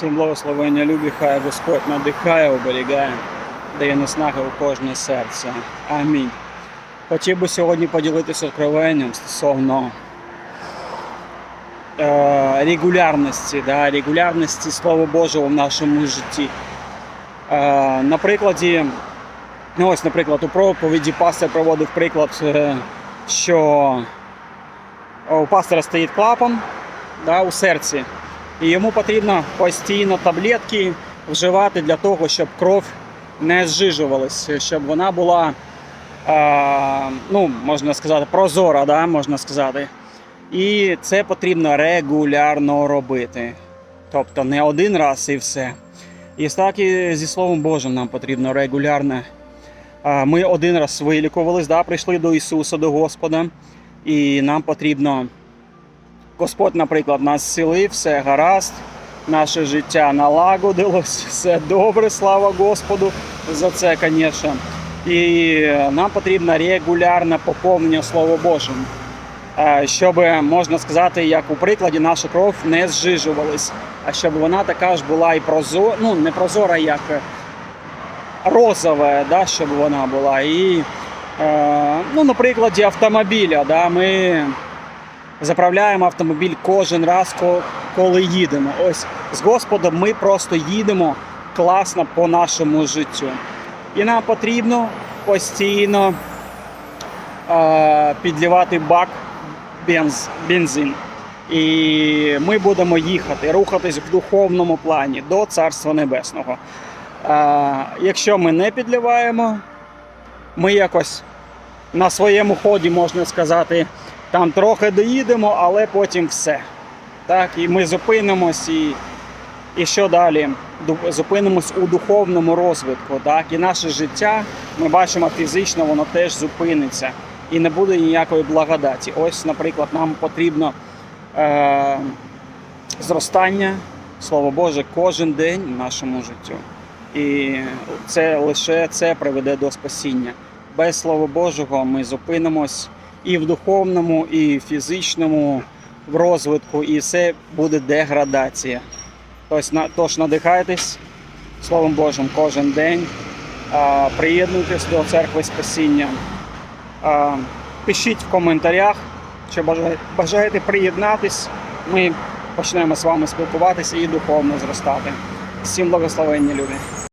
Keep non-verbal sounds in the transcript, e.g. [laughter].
Всім благословення любі, хай Господь надихає, оберігає, дає наснаги у кожне серце. Амінь. Хотів би сьогодні поділитися откровенням стосовно е, регулярності, да, регулярності Слова Божого в нашому житті. Е, на прикладі, ну ось, наприклад, у проповіді пастор проводив приклад, е, що у пастора стоїть клапан да, у серці. І йому потрібно постійно таблетки вживати для того, щоб кров не зжижувалась, щоб вона була, е, ну, можна сказати, прозора, да, можна сказати. І це потрібно регулярно робити. Тобто не один раз і все. І так і зі Словом Божим нам потрібно регулярно. Ми один раз вилікувались, да, прийшли до Ісуса, до Господа, і нам потрібно. Господь, наприклад, нас зцілив, все гаразд, наше життя налагодилось, [laughs] все добре, слава Господу за це, звісно. І нам потрібно регулярне поповнення Слова Божим, е, щоб, можна сказати, як у прикладі, наша кров не зжижувалась, а щоб вона така ж була і прозора, ну не прозора, як розова, да, щоб вона була. І, е, ну, на автомобіля, да, ми заправляємо автомобіль кожен раз, коли їдемо. Ось з Господом ми просто їдемо класно по нашому життю. І нам потрібно постійно е, підлівати бак бенз, бензин. І ми будемо їхати, рухатись в духовному плані до Царства Небесного. Е, якщо ми не підливаємо, ми якось на своєму ході, можна сказати, там трохи доїдемо, але потім все. Так, і ми зупинимось, і, і що далі? Зупинимось у духовному розвитку. Так, і наше життя, ми бачимо фізично, воно теж зупиниться і не буде ніякої благодаті. Ось, наприклад, нам потрібно е, зростання, слово Боже, кожен день в нашому життю. І це лише це приведе до спасіння. Без Слова Божого ми зупинимось і в духовному, і в фізичному в розвитку, і все буде деградація. Тож, надихайтесь Словом Божим кожен день, приєднуйтесь до церкви спасіння. Пишіть в коментарях, чи бажаєте приєднатись. Ми почнемо з вами спілкуватися і духовно зростати. Всім благословення, люди!